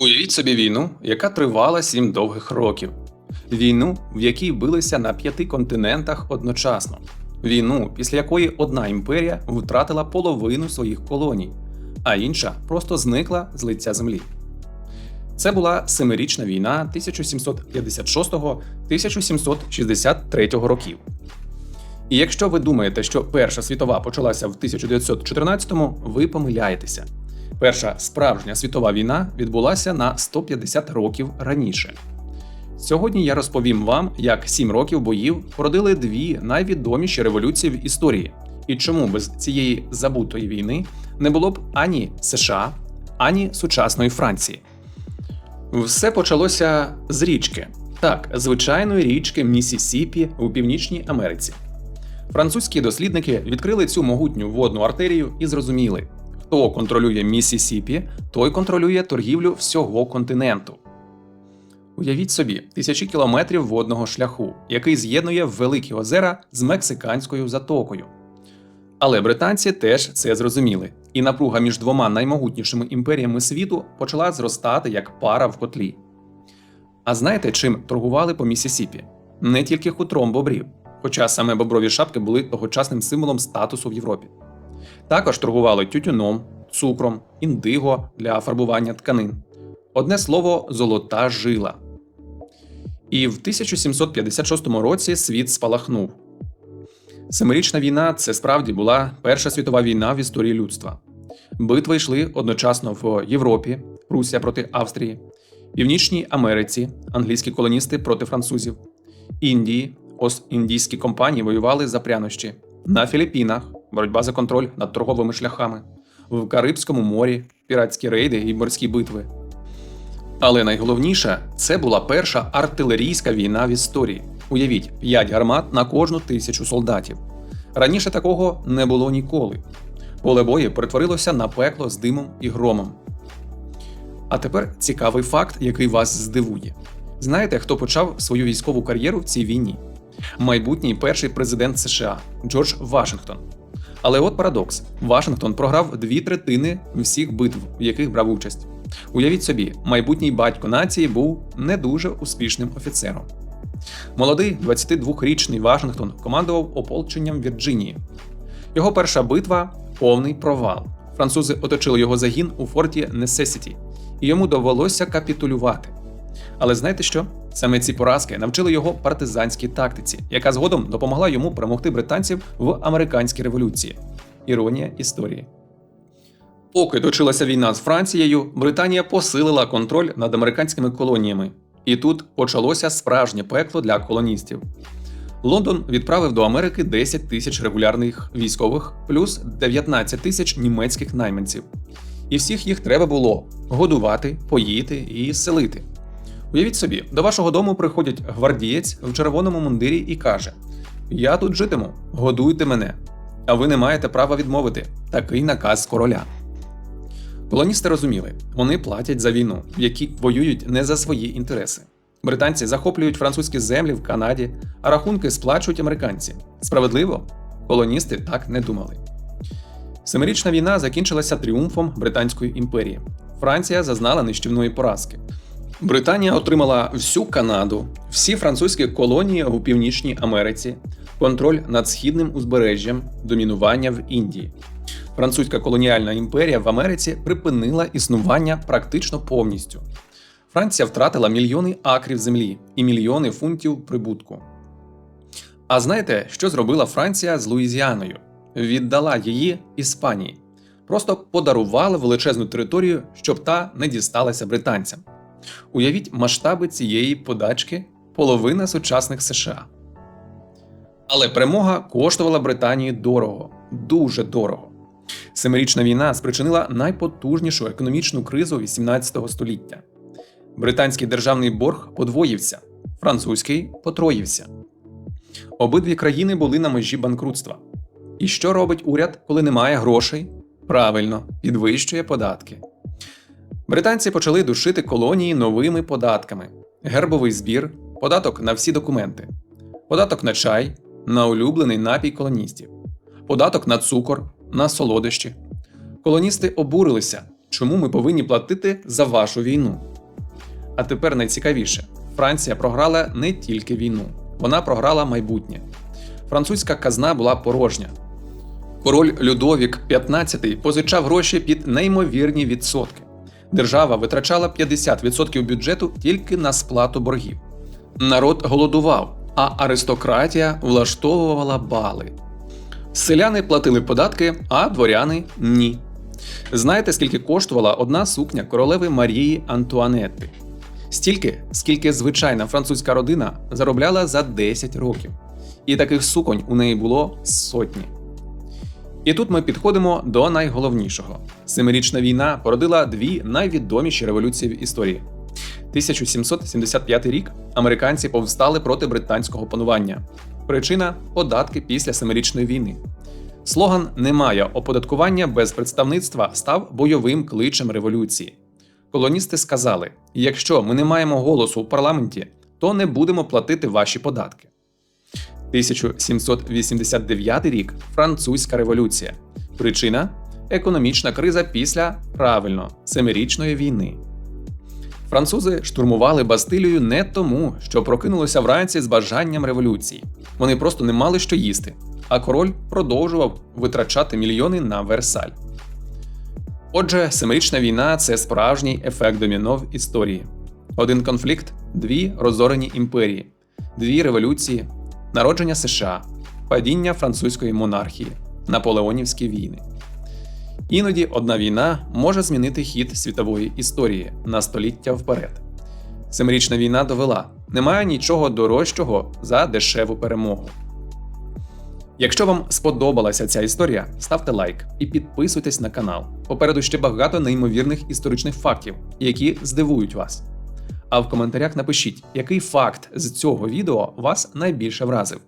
Уявіть собі війну, яка тривала сім довгих років. Війну, в якій билися на п'яти континентах одночасно. Війну, після якої одна імперія втратила половину своїх колоній, а інша просто зникла з лиця землі. Це була семирічна війна 1756-1763 років. І якщо ви думаєте, що Перша світова почалася в 1914-му, ви помиляєтеся. Перша справжня світова війна відбулася на 150 років раніше. Сьогодні я розповім вам, як сім років боїв породили дві найвідоміші революції в історії, і чому без цієї забутої війни не було б ані США, ані сучасної Франції. Все почалося з річки, так, звичайної річки Місісіпі у Північній Америці. Французькі дослідники відкрили цю могутню водну артерію і зрозуміли, хто контролює Місісіпі, той контролює торгівлю всього континенту. Уявіть собі, тисячі кілометрів водного шляху, який з'єднує великі озера з мексиканською затокою. Але британці теж це зрозуміли, і напруга між двома наймогутнішими імперіями світу почала зростати як пара в котлі. А знаєте, чим торгували по Місісіпі? Не тільки хутром бобрів, хоча саме боброві шапки були тогочасним символом статусу в Європі. Також торгували тютюном, цукром, індиго для фарбування тканин. Одне слово, золота жила. І в 1756 році світ спалахнув. Семирічна війна це справді була Перша світова війна в історії людства. Битви йшли одночасно в Європі, Русія проти Австрії, Північній Америці, англійські колоністи проти французів, Індії, Ост-індійські компанії воювали за прянощі, на Філіппінах боротьба за контроль над торговими шляхами, в Карибському морі, піратські рейди і морські битви. Але найголовніше це була перша артилерійська війна в історії. Уявіть, 5 гармат на кожну тисячу солдатів. Раніше такого не було ніколи. Поле бою перетворилося на пекло з димом і громом. А тепер цікавий факт, який вас здивує. Знаєте, хто почав свою військову кар'єру в цій війні? Майбутній перший президент США Джордж Вашингтон. Але от парадокс: Вашингтон програв дві третини всіх битв, в яких брав участь. Уявіть собі, майбутній батько нації був не дуже успішним офіцером. Молодий 22-річний Вашингтон командував ополченням Вірджинії. Його перша битва повний провал. Французи оточили його загін у форті Несесіті, і йому довелося капітулювати. Але знаєте що? Саме ці поразки навчили його партизанській тактиці, яка згодом допомогла йому перемогти британців в американській революції. Іронія історії. Поки точилася війна з Францією, Британія посилила контроль над американськими колоніями. І тут почалося справжнє пекло для колоністів. Лондон відправив до Америки 10 тисяч регулярних військових плюс 19 тисяч німецьких найманців. І всіх їх треба було годувати, поїти і селити. Уявіть собі, до вашого дому приходять гвардієць в червоному мундирі і каже: Я тут житиму, годуйте мене. А ви не маєте права відмовити такий наказ короля. Колоністи розуміли, вони платять за війну, в якій воюють не за свої інтереси. Британці захоплюють французькі землі в Канаді, а рахунки сплачують американці. Справедливо, колоністи так не думали. Семирічна війна закінчилася тріумфом Британської імперії. Франція зазнала нищівної поразки. Британія отримала всю Канаду, всі французькі колонії у Північній Америці, контроль над східним узбережжям, домінування в Індії. Французька колоніальна імперія в Америці припинила існування практично повністю. Франція втратила мільйони акрів землі і мільйони фунтів прибутку. А знаєте, що зробила Франція з Луїзіаною? Віддала її Іспанії. Просто подарувала величезну територію, щоб та не дісталася британцям. Уявіть масштаби цієї подачки половина сучасних США. Але перемога коштувала Британії дорого, дуже дорого. Семирічна війна спричинила найпотужнішу економічну кризу XVIII століття. Британський державний борг подвоївся, французький потроївся. Обидві країни були на межі банкрутства. І що робить уряд, коли немає грошей? Правильно, підвищує податки. Британці почали душити колонії новими податками: гербовий збір, податок на всі документи, податок на чай, на улюблений напій колоністів, податок на цукор, на солодощі. Колоністи обурилися, Чому ми повинні платити за вашу війну? А тепер найцікавіше: Франція програла не тільки війну, вона програла майбутнє. Французька казна була порожня. Король Людовік XV позичав гроші під неймовірні відсотки. Держава витрачала 50% бюджету тільки на сплату боргів. Народ голодував, а аристократія влаштовувала бали. Селяни платили податки, а дворяни ні. Знаєте, скільки коштувала одна сукня королеви Марії Антуанетти? Стільки, скільки звичайна французька родина заробляла за 10 років. І таких суконь у неї було сотні. І тут ми підходимо до найголовнішого: Семирічна війна породила дві найвідоміші революції в історії. 1775 рік американці повстали проти британського панування. Причина податки після Семирічної війни. Слоган Немає оподаткування без представництва став бойовим кличем революції. Колоністи сказали: якщо ми не маємо голосу у парламенті, то не будемо платити ваші податки. 1789 рік Французька революція. Причина економічна криза після правильно семирічної війни. Французи штурмували Бастилію не тому, що прокинулися вранці з бажанням революції. Вони просто не мали що їсти, а король продовжував витрачати мільйони на Версаль. Отже, семирічна війна це справжній ефект доміно в історії. Один конфлікт, дві розорені імперії, дві революції, народження США, падіння французької монархії, наполеонівські війни. Іноді одна війна може змінити хід світової історії на століття вперед. Семирічна війна довела: немає нічого дорожчого за дешеву перемогу. Якщо вам сподобалася ця історія, ставте лайк і підписуйтесь на канал. Попереду ще багато неймовірних історичних фактів, які здивують вас. А в коментарях напишіть, який факт з цього відео вас найбільше вразив.